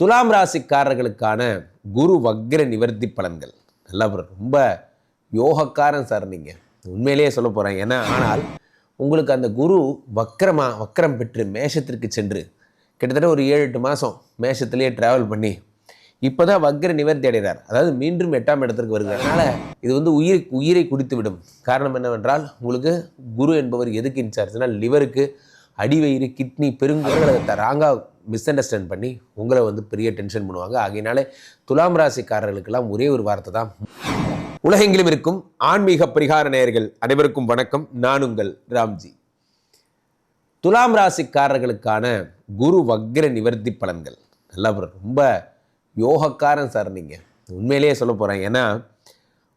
துலாம் ராசிக்காரர்களுக்கான குரு வக்ர நிவர்த்தி பலன்கள். நல்லா ரொம்ப யோகக்காரன் சார் நீங்கள் உண்மையிலேயே சொல்ல போகிறேன் ஏன்னா ஆனால் உங்களுக்கு அந்த குரு வக்கரமா வக்கரம் பெற்று மேஷத்திற்கு சென்று கிட்டத்தட்ட ஒரு ஏழு எட்டு மாதம் மேஷத்துலேயே ட்ராவல் பண்ணி இப்போ தான் வக்ர நிவர்த்தி அடைகிறார். அதாவது மீண்டும் எட்டாம் இடத்திற்கு வருகிறார். அதனால் இது வந்து உயிரை உயிரை குடித்து விடும் காரணம் என்னவென்றால் உங்களுக்கு குரு என்பவர் எதுக்கு இன்சார்ஜ்னால் லிவருக்கு அடிவயிறு கிட்னி பெருங்குறதை ராங்காக மிஸ் அண்டர்ஸ்டாண்ட் பண்ணி உங்களை வந்து பெரிய டென்ஷன் பண்ணுவாங்க. ஆகையினாலே துலாம் ராசிக்காரர்களுக்கெல்லாம் ஒரே ஒரு வார்த்தை தான். உலகெங்கிலும் இருக்கும் ஆன்மீக பரிகார நேயர்கள் அனைவருக்கும் வணக்கம். நான் உங்கள் ராம்ஜி. துலாம் ராசிக்காரர்களுக்கான குரு வக்ர நிவர்த்தி பலன்கள். நல்லா ரொம்ப யோகக்காரன் சார் நீங்கள் உண்மையிலேயே சொல்ல போகிறேன் ஏன்னா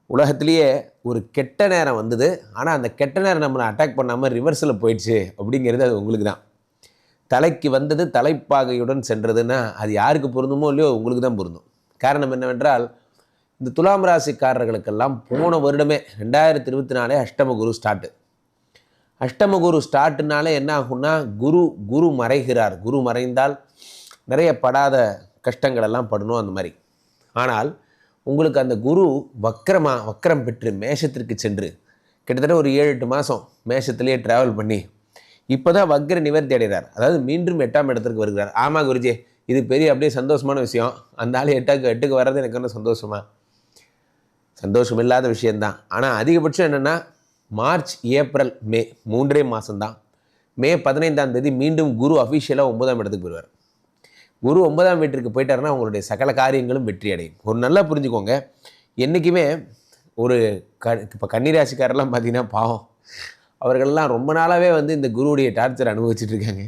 உலகத்திலேயே ஒரு கெட்ட நேரம் வந்தது. ஆனால் அந்த கெட்ட நேரம் நம்மளை அட்டாக் பண்ணாமல் ரிவர்ஸில் போயிடுச்சு அப்படிங்கிறது அது உங்களுக்கு தான் தலைக்கு வந்தது தலைப்பாகையுடன் சென்றதுன்னா அது யாருக்கு பொருந்துமோ இல்லையோ உங்களுக்கு தான் பொருந்தும். காரணம் என்னவென்றால் இந்த துலாம் ராசிக்காரர்களுக்கெல்லாம் போன வருடமே ரெண்டாயிரத்தி இருபத்தி நாலே அஷ்டம குரு ஸ்டார்ட்டு அஷ்டம குரு ஸ்டார்ட்னாலே என்ன ஆகும்னா குரு குரு மறைகிறார். குரு மறைந்தால் நிறைய படாத கஷ்டங்கள் எல்லாம் படணும் அந்த மாதிரி. ஆனால் உங்களுக்கு அந்த குரு வக்கரமாக வக்கரம் பெற்று மேஷத்திற்கு சென்று கிட்டத்தட்ட ஒரு ஏழு எட்டு மாதம் மேஷத்துலேயே ட்ராவல் பண்ணி இப்போ தான் வக்ர நிவர்த்தி அடைகிறார் அதாவது மீண்டும் எட்டாம் இடத்திற்கு வருகிறார். ஆமாம் குருஜி இது பெரிய அப்படியே சந்தோஷமான விஷயம். அந்த ஆள் எட்டாக்கு எட்டுக்கு வர்றது எனக்கு என்ன சந்தோஷமா? சந்தோஷம் இல்லாத விஷயந்தான் ஆனால் அதிகபட்சம் என்னென்னா மார்ச் ஏப்ரல் மே மூன்றே மாதம்தான் மே பதினைந்தாம் தேதி மீண்டும் குரு அஃபிஷியலாக ஒன்பதாம் இடத்துக்கு போயிடுவார். குரு ஒன்பதாம் வீட்டிற்கு போயிட்டாருன்னா உங்களுடைய சகல காரியங்களும் வெற்றி அடையும். ஒரு நல்லா புரிஞ்சுக்கோங்க. என்றைக்குமே ஒரு க இப்போ கன்னிராசிக்காரெல்லாம் பார்த்தீங்கன்னா பாவம். அவர்கள்லாம் ரொம்ப நாளாகவே வந்து இந்த குருவுடைய டார்ச்சர் அனுபவிச்சுட்டு இருக்காங்க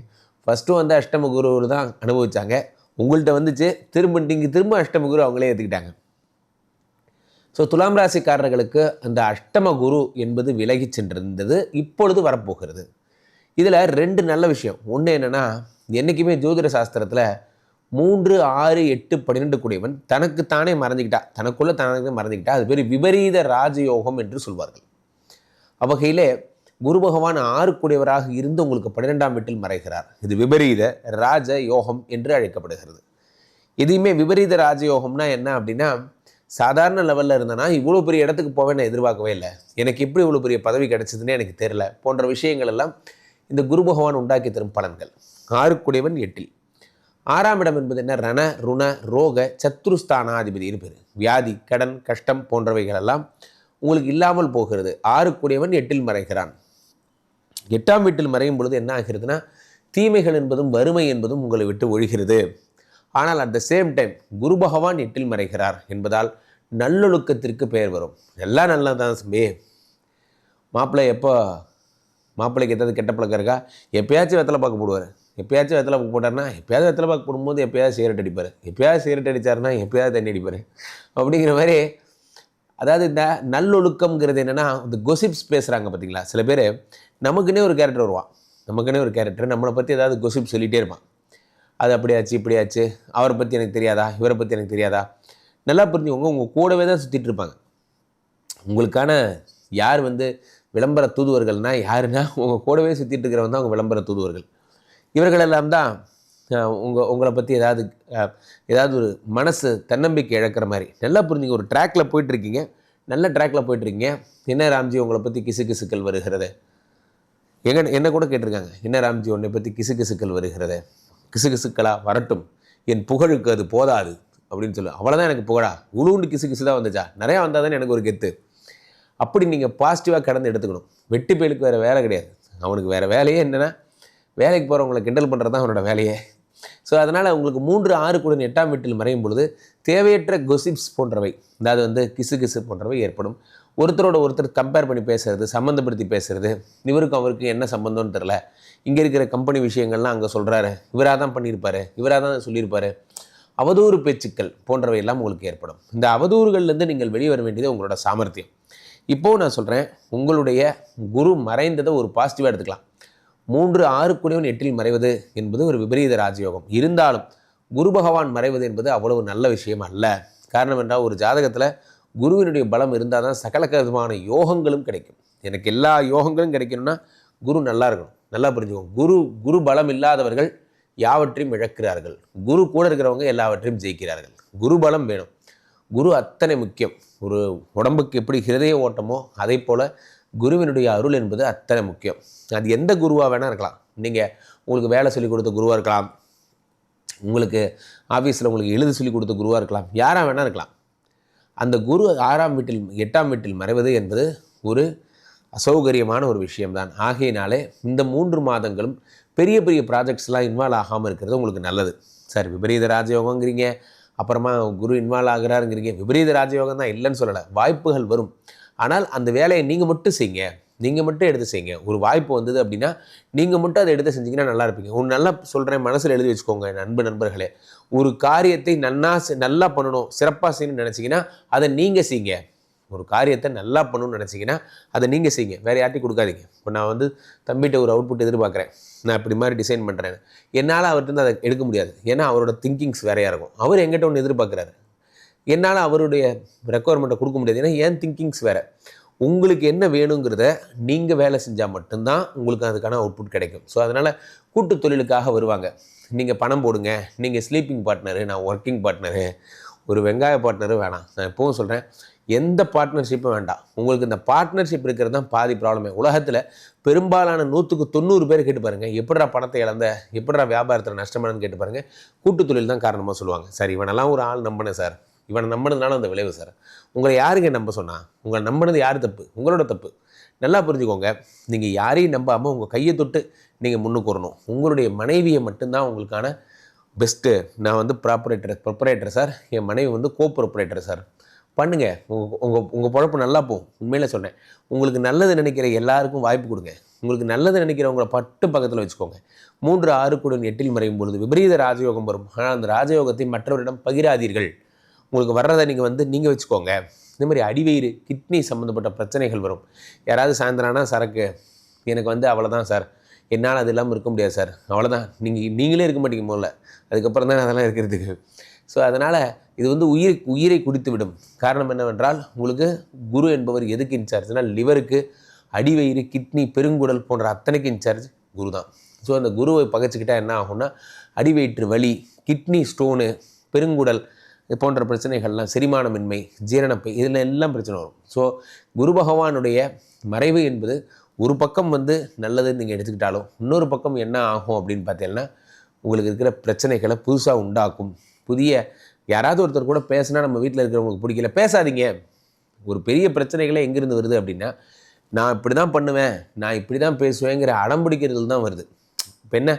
ஃபஸ்ட்டும் வந்து அஷ்டம குரு தான் அனுபவிச்சாங்க. உங்கள்கிட்ட வந்துச்சு திரும்ப நீங்கள் திரும்ப அஷ்டம குரு அவங்களே ஏற்றுக்கிட்டாங்க ஸோ துலாம் ராசிக்காரர்களுக்கு அந்த அஷ்டம குரு என்பது விலகி சென்றிருந்தது இப்பொழுது வரப்போகிறது. இதில் ரெண்டு நல்ல விஷயம். ஒன்று என்னென்னா என்றைக்குமே ஜோதிட சாஸ்திரத்தில் மூன்று ஆறு எட்டு பன்னிரெண்டு கூடியவன் தனக்குத்தானே மறைஞ்சிக்கிட்டா தனக்குள்ளே தனக்கு மறைஞ்சிக்கிட்டா அது பேர் விபரீத ராஜயோகம் என்று சொல்வார்கள். அவ்வகையிலே குரு பகவான் ஆறுக்குடையவராக இருந்து உங்களுக்கு பன்னிரெண்டாம் வீட்டில் மறைகிறார். இது விபரீத ராஜ யோகம் என்று அழைக்கப்படுகிறது. எதையுமே விபரீத ராஜயோகம்னா என்ன அப்படின்னா சாதாரண லெவலில் இருந்தேன்னா இவ்வளோ பெரிய இடத்துக்கு போவேன் நான் எதிர்பார்க்கவே இல்லை. எனக்கு எப்படி இவ்வளோ பெரிய பதவி கிடைச்சதுன்னு எனக்கு தெரியல. போன்ற விஷயங்கள் எல்லாம் இந்த குரு பகவான் உண்டாக்கி தரும் பலன்கள். ஆறுக்குடையவன் எட்டில். ஆறாம் இடம் என்பது என்ன? ரண ருண ரோக சத்ருஸ்தானாதிபதினு பேர் வியாதி கடன் கஷ்டம் போன்றவைகள் எல்லாம் உங்களுக்கு இல்லாமல் போகிறது. ஆறுக்குடையவன் எட்டில் மறைகிறான். எட்டாம் வீட்டில் மறையும் பொழுது என்ன ஆகிறதுனா தீமைகள் என்பதும் வறுமை என்பதும் உங்களை விட்டு ஒழிகிறது. ஆனால் அட் த சேம் டைம் குரு பகவான் எட்டில் மறைகிறார் என்பதால் நல்லொழுக்கத்திற்கு பெயர் வரும். எல்லாம் நல்லதான் சம்பி மாப்பிள்ளை எப்போ மாப்பிள்ளைக்கு எதாவது கெட்ட பழக்கம் இருக்கா? எப்பயாச்சும் வெத்தலை பார்க்க போடுவார். எப்பயாச்சும் வெத்தலை பார்க்க போட்டார்னா எப்பயாவது வெத்தலை பார்க்க போடும்போது எப்பயாவது சிகரெட் அடிப்பார். எப்பயாவது சிகரெட் அடித்தாருன்னா எப்பயாவது தண்ணி அடிப்பார். அப்படிங்கிற மாதிரி அதாவது இந்த நல்லொழுக்கம்ங்கிறது என்னென்னா இந்த கொசிப்ஸ் பேசுகிறாங்க பார்த்தீங்களா சில பேர் நமக்குன்னே ஒரு கேரக்டர் வருவான். நமக்குன்னே ஒரு கேரக்டர் நம்மளை பற்றி ஏதாவது கொசிப் சொல்லிகிட்டே இருப்பான். அது அப்படியாச்சு இப்படியாச்சு அவரை பற்றி எனக்கு தெரியாதா? இவரை பற்றி எனக்கு தெரியாதா? நல்லா புரிஞ்சுக்கோங்க உங்கள் கூடவே தான் சுற்றிட்டு இருப்பாங்க. உங்களுக்கான யார் வந்து விளம்பர தூதுவர்கள்னால் யாருன்னா உங்கள் கூடவே சுற்றிட்டு இருக்கிறவங்க தான் உங்கள் விளம்பர தூதுவர்கள். இவர்களெல்லாம் தான் உங்கள் உங்களை பற்றி ஏதாவது ஏதாவது ஒரு மனசு தன்னம்பிக்கை இழக்கிற மாதிரி. நல்லா புரிஞ்சுங்க ஒரு ட்ராக்கில் போயிட்டுருக்கீங்க. நல்ல ட்ராக்கில் போயிட்டுருக்கீங்க. என்ன ராம்ஜி உங்களை பற்றி கிசு கிசுக்கள் வருகிறது? எங்க என்ன கூட கேட்டிருக்காங்க. என்ன ராம்ஜி உன்னை பற்றி கிசு கிசுக்கள் வருகிறது? கிசு கிசுக்களா வரட்டும். என் புகழுக்கு அது போதாது. அப்படின்னு சொல்லு. அவ்வளோதான் எனக்கு புகழா? உளுண்டு கிசு கிசு தான் வந்துச்சா? நிறையா வந்தால் தானே எனக்கு ஒரு கெத்து. அப்படி நீங்கள் பாசிட்டிவாக கடந்து எடுத்துக்கணும். வெட்டி பயலுக்கு வேறு வேலை கிடையாது. அவனுக்கு வேறு வேலையே என்னென்னா வேலைக்கு போகிறவங்களை கிண்டல் பண்ணுறது தான் அவனோட வேலையே. ஸோ அதனால் உங்களுக்கு மூன்று ஆறு கூட எட்டாம் வீட்டில் மறையும் பொழுது தேவையற்ற கொசிப்ஸ் போன்றவை அதாவது வந்து கிசு கிசு போன்றவை ஏற்படும். ஒருத்தரோட ஒருத்தர் கம்பேர் பண்ணி பேசுறது சம்மந்தப்படுத்தி பேசுறது இவருக்கும் அவருக்கும் என்ன சம்மந்தம்னு தெரில இங்கே இருக்கிற கம்பெனி விஷயங்கள்லாம் அங்கே சொல்கிறாரு இவராக தான் பண்ணியிருப்பாரு இவராக தான் சொல்லியிருப்பாரு. அவதூறு பேச்சுக்கள் போன்றவை எல்லாம் உங்களுக்கு ஏற்படும். இந்த அவதூறுகள்லேருந்து நீங்கள் வெளியே வர வேண்டியது உங்களோட சாமர்த்தியம். இப்போது நான் சொல்கிறேன் உங்களுடைய குரு மறைந்ததை ஒரு பாசிட்டிவாக எடுத்துக்கலாம். மூன்று ஆறு குடிவன் எட்டில் மறைவது என்பது ஒரு விபரீத ராஜயோகம். இருந்தாலும் குரு பகவான் மறைவது என்பது அவ்வளவு நல்ல விஷயம் அல்ல. காரணம் என்றால் ஒரு ஜாதகத்தில் குருவினுடைய பலம் இருந்தால் தான் சகல விதமான யோகங்களும் கிடைக்கும். எனக்கு எல்லா யோகங்களும் கிடைக்கணும்னா குரு நல்லா இருக்கணும். நல்லா புரிஞ்சுக்கோங்க. குரு குரு பலம் இல்லாதவர்கள் யாவற்றையும் இழக்கிறார்கள். குரு கூட இருக்கிறவங்க எல்லாவற்றையும் ஜெயிக்கிறார்கள். குரு பலம் வேணும். குரு அத்தனை முக்கியம். ஒரு உடம்புக்கு எப்படி ஹிருதய ஓட்டமோ அதே போல் குருவினுடைய அருள் என்பது அத்தனை முக்கியம். அது எந்த குருவாக வேணால் இருக்கலாம். நீங்கள் உங்களுக்கு வேலை சொல்லிக் கொடுத்த குருவாக இருக்கலாம். உங்களுக்கு ஆஃபீஸில் உங்களுக்கு எழுது சொல்லி கொடுத்த குருவாக இருக்கலாம். யாராக வேணால் இருக்கலாம். அந்த குரு ஆறாம் வீட்டில் எட்டாம் வீட்டில் மறைவது என்பது ஒரு அசௌகரியமான ஒரு விஷயம்தான். ஆகையினாலே இந்த மூன்று மாதங்களும் பெரிய பெரிய ப்ராஜெக்ட்ஸ்லாம் இன்வால்வ் ஆகாமல் இருக்கிறது உங்களுக்கு நல்லது. சார் விபரீத ராஜயோகங்கிறீங்க. அப்புறமா குரு இன்வால்வ் ஆகிறாருங்கிறீங்க. விபரீத ராஜயோகம் தான் இல்லைன்னு சொல்லலை. வாய்ப்புகள் வரும். ஆனால் அந்த வேலையை நீங்கள் மட்டும் செய்யுங்க. நீங்கள் மட்டும் எடுத்து செய்யுங்க. ஒரு வாய்ப்பு வந்தது அப்படின்னா நீங்கள் மட்டும் அதை எடுத்து செஞ்சீங்கன்னா நல்லா இருப்பீங்க. ஒன்று நல்லா சொல்கிறேன் மனசில் எழுதி வச்சுக்கோங்க நண்பு நண்பர்களே. ஒரு காரியத்தை நன்னா செ- நல்லா பண்ணணும் சிறப்பாக செய்யணும்னு நினச்சிங்கன்னா அதை நீங்கள் செய்யுங்க. ஒரு காரியத்தை நல்லா பண்ணணும்னு நினச்சிங்கன்னா அதை நீங்கள் செய்யுங்க. வேறு யார்ட்டையும் கொடுக்காதீங்க. இப்போ நான் வந்து தம்பிகிட்ட ஒரு அவுட்புட் எதிர்பார்க்குறேன். நான் இப்படி மாதிரி டிசைன் பண்ணுறேன் என்னால் அவர்கிட்ட அதை எடுக்க முடியாது. ஏன்னா அவரோட திங்கிங்ஸ் வேறையாக இருக்கும். அவர் எங்கிட்ட ஒன்று எதிர்பார்க்குறாரு. என்னால் அவருடைய ரெக்குவயர்மெண்ட்டை கொடுக்க முடியாது. ஏன்னா என் திங்கிங்ஸ் வேறு? உங்களுக்கு என்ன வேணுங்கிறத நீங்கள் வேலை செஞ்சால் மட்டும்தான் உங்களுக்கு அதுக்கான அவுட்புட் கிடைக்கும். ஸோ அதனால் கூட்டு தொழிலுக்காக வருவாங்க. நீங்கள் பணம் போடுங்க. நீங்கள் ஸ்லீப்பிங் பார்ட்னரு நான் ஒர்க்கிங் பார்ட்னரு ஒரு வெங்காய பார்ட்னரு வேணாம். நான் எப்பவும் சொல்கிறேன் எந்த பார்ட்னர்ஷிப்பும் வேண்டாம். உங்களுக்கு இந்த பார்ட்னர்ஷிப் இருக்கிறது தான் பாதி ப்ராப்ளமே உலகத்தில் பெரும்பாலான நூற்றுக்கு தொண்ணூறு பேர் கேட்டு பாருங்கள் எப்படா பணத்தை இழந்த எப்படா வியாபாரத்தில் நஷ்டமானன்னு கேட்டு பாருங்கள் கூட்டு தொழில் தான் காரணமாக சொல்லுவாங்க. சார் இவனெல்லாம் ஒரு ஆள் நம்பினேன் சார். இவனை நம்பினதுனால அந்த விளைவு சார். உங்களை யாருங்க நம்ப சொன்னா? உங்களை நம்பினது யார் தப்பு? உங்களோட தப்பு. நல்லா புரிஞ்சுக்கோங்க. நீங்கள் யாரையும் நம்பாமல் உங்கள் கையை தொட்டு நீங்கள் முன்னுக்கு வரணும். உங்களுடைய மனைவியை மட்டும்தான் உங்களுக்கான பெஸ்ட்டு நான் வந்து ப்ராப்பரேட்டர் ப்ரொப்பரேட்டர் சார் என் மனைவி வந்து கோ ப்ரொப்பரேட்டர் சார் பண்ணுங்கள் உங்கள் உங்கள் உங்கள் பொழப்பு நல்லா போகும். உண்மையில சொன்னேன். உங்களுக்கு நல்லது நினைக்கிற எல்லாருக்கும் வாய்ப்பு கொடுங்க. உங்களுக்கு நல்லது நினைக்கிறவங்கள பட்டு பக்கத்தில் வச்சுக்கோங்க. மூன்று ஆறு ஆறுக்குடன் எட்டில் மறையும் பொழுது விபரீத ராஜயோகம் வரும். ஆனால் அந்த ராஜயோகத்தை மற்றவரிடம் பகிராதீர்கள். உங்களுக்கு வர்றதை நீங்கள் வந்து நீங்கள் வச்சுக்கோங்க. இந்த மாதிரி அடிவயிறு கிட்னி சம்மந்தப்பட்ட பிரச்சனைகள் வரும். யாராவது சாயந்தரம்னா சரக்கு எனக்கு வந்து அவ்வளோதான் சார். என்னால் அது இல்லாமல் இருக்க முடியாது சார். அவ்வளோதான் நீங்கள் நீங்களே இருக்க மாட்டீங்க முதல்ல. அதுக்கப்புறம் தான் அதெல்லாம் இருக்கிறதுக்கு. ஸோ அதனால் இது வந்து உயிர் உயிரை குடித்து விடும் காரணம் என்னவென்றால் உங்களுக்கு குரு என்பவர் எதுக்கு இன்சார்ஜ்னால் லிவருக்கு அடிவயிறு கிட்னி பெருங்குடல் போன்ற அத்தனைக்கு இன்சார்ஜ் குரு தான். ஸோ அந்த குருவை பகைச்சிக்கிட்டால் என்ன ஆகும்னா அடிவயிற்று வலி கிட்னி ஸ்டோனு பெருங்குடல் போன்ற பிரச்சனைகள்லாம் செரிமானமின்மை ஜீரணப்பை இதில் எல்லாம் பிரச்சனை வரும். ஸோ குரு பகவானுடைய மறைவு என்பது ஒரு பக்கம் வந்து நல்லதுன்னு நீங்கள் எடுத்துக்கிட்டாலும் இன்னொரு பக்கம் என்ன ஆகும் அப்படின்னு பார்த்தீங்கன்னா உங்களுக்கு இருக்கிற பிரச்சனைகளை புதுசாக உண்டாக்கும். புதிய யாராவது ஒருத்தர் கூட பேசினா நம்ம வீட்டில் இருக்கிறவங்களுக்கு பிடிக்கல. பேசாதீங்க. ஒரு பெரிய பிரச்சனைகளே எங்கேருந்து வருது அப்படின்னா நான் இப்படி தான் பண்ணுவேன் நான் இப்படி தான் பேசுவேங்கிற அடம் பிடிக்கிறதுல தான் வருது. இப்போ என்ன?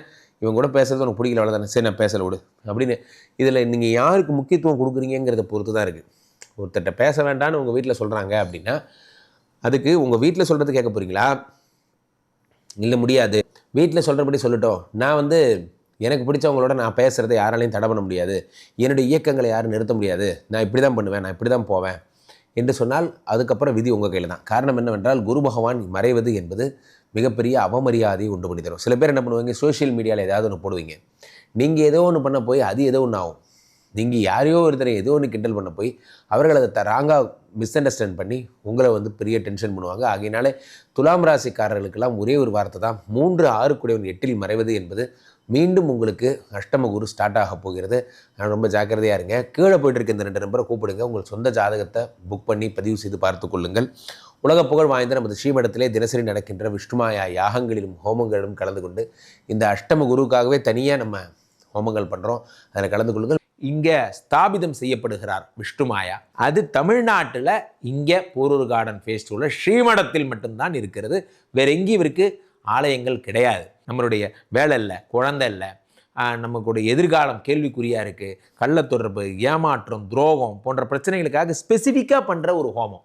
இவங்க கூட பேசுகிறது உனக்கு பிடிக்கல அவ்வளோதானே சரி நான் பேசல விடு. அப்படின்னு இதில் நீங்கள் யாருக்கு முக்கியத்துவம் கொடுக்குறீங்கிறத பொறுத்து தான் இருக்குது ஒருத்தர்கிட்ட பேச வேண்டாம்னு உங்கள் வீட்டில் சொல்கிறாங்க அப்படின்னா அதுக்கு உங்கள் வீட்டில் சொல்கிறது கேட்க போகிறீங்களா இல்லை முடியாது. வீட்டில் சொல்கிறபடி சொல்லட்டும். நான் வந்து எனக்கு பிடிச்சவங்களோட நான் பேசுகிறத யாராலையும் தடை பண்ண முடியாது. என்னுடைய இயக்கங்களை யாரும் நிறுத்த முடியாது. நான் இப்படி தான் பண்ணுவேன் நான் இப்படி தான் போவேன். என்று சொன்னால் அதுக்கப்புறம் விதி உங்கள் கையில் தான். காரணம் என்னவென்றால் குரு பகவான் மறைவது என்பது மிகப்பெரிய அவமரியாதையை உண்டு பண்ணி தரும். சில பேர் என்ன பண்ணுவாங்க சோஷியல் மீடியாவில் ஏதாவது ஒன்று போடுவீங்க. நீங்கள் ஏதோ ஒன்று பண்ண போய் அது ஏதோ ஒன்று ஆகும். நீங்கள் யாரையோ ஒருத்தரை ஏதோ ஒன்று கிண்டல் பண்ண போய் அவர்கள் அதை ராங்காக மிஸ் அண்டர்ஸ்டாண்ட் பண்ணி உங்களை வந்து பெரிய டென்ஷன் பண்ணுவாங்க. ஆகையினாலே துலாம் ராசிக்காரர்களுக்கெல்லாம் ஒரே ஒரு வார்த்தை தான் மூன்று ஆறு கூடியவன் எட்டில் மறைவது என்பது மீண்டும் உங்களுக்கு அஷ்டம குரு ஸ்டார்ட் ஆக போகிறது. நான் ரொம்ப ஜாக்கிரதையாக இருங்க. கீழே போயிட்டு இருக்க இந்த ரெண்டு நம்பரை கூப்பிடுங்க. உங்கள் சொந்த ஜாதகத்தை புக் பண்ணி பதிவு செய்து பார்த்து கொள்ளுங்கள். உலக புகழ் வாய்ந்த நமது ஸ்ரீமடத்திலே தினசரி நடக்கின்ற விஷ்ணுமாயா யாகங்களிலும் ஹோமங்களிலும் கலந்து கொண்டு இந்த அஷ்டம குருவுக்காகவே தனியாக நம்ம ஹோமங்கள் பண்ணுறோம் அதில் கலந்து கொள்ளுங்கள். இங்கே ஸ்தாபிதம் செய்யப்படுகிறார் விஷ்ணுமாயா. அது தமிழ்நாட்டில் இங்கே போரூர் கார்டன் ஃபேஸ்டிவலில் ஸ்ரீமடத்தில் மட்டும்தான் இருக்கிறது. வேற எங்கேயும் இவருக்கு ஆலயங்கள் கிடையாது. நம்மளுடைய வேலை இல்லை குழந்தை இல்லை. ஆஹ் நமக்குடைய எதிர்காலம் கேள்விக்குறியாக இருக்குது கள்ள தொடர்பு ஏமாற்றம் துரோகம் போன்ற பிரச்சனைகளுக்காக ஸ்பெசிஃபிக்காக பண்ணுற ஒரு ஹோமம்.